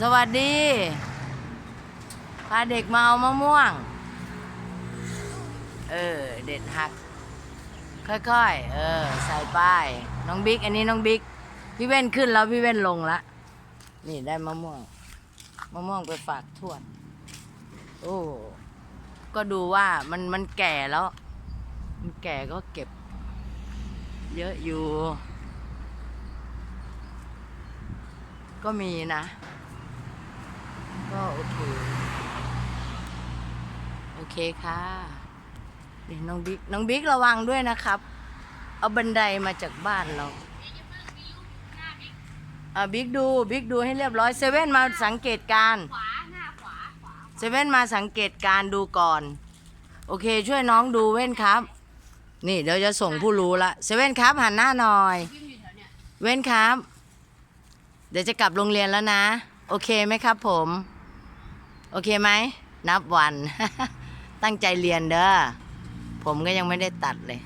สวัสดี พาเด็กมาเอามะม่วง เออ เด็ดหัก ค่อยๆ เออ ใส่ป้าย น้องบิ๊ก อันนี้น้องบิ๊ก พี่เว้นขึ้นแล้วพี่เว้นลงละ นี่ได้มะม่วง มะม่วงไปฝากทวด โอ้ ก็ดูว่ามันมันแก่แล้ว มันแก่ก็เก็บ เยอะอยู่ก็มีนะ ก็โอเค โอเคค่ะนี่น้องบิ๊กน้องบิ๊กระวังด้วยนะครับ เอาบันไดมาจากบ้านเราอ่าบิ๊กดูบิ๊กดูให้เรียบร้อยเซเว่นมาสังเกตการณ์ขวาหน้าขวาขวาเซเว่นมาสังเกตการณ์ดูก่อน โอเคช่วยน้องดูเว้นครับ นี่เดี๋ยวจะส่งผู้รู้ละเซเว่นครับหันหน้าหน่อยวิ่งอยู่แถวเนี้ยเว้นครับ เดี๋ยวจะกลับโรงเรียนแล้วนะ โอเคไหมครับผม โอเคไหม นับวัน ตั้งใจเรียนเด้อ ผมก็ยังไม่ได้ตัดเลย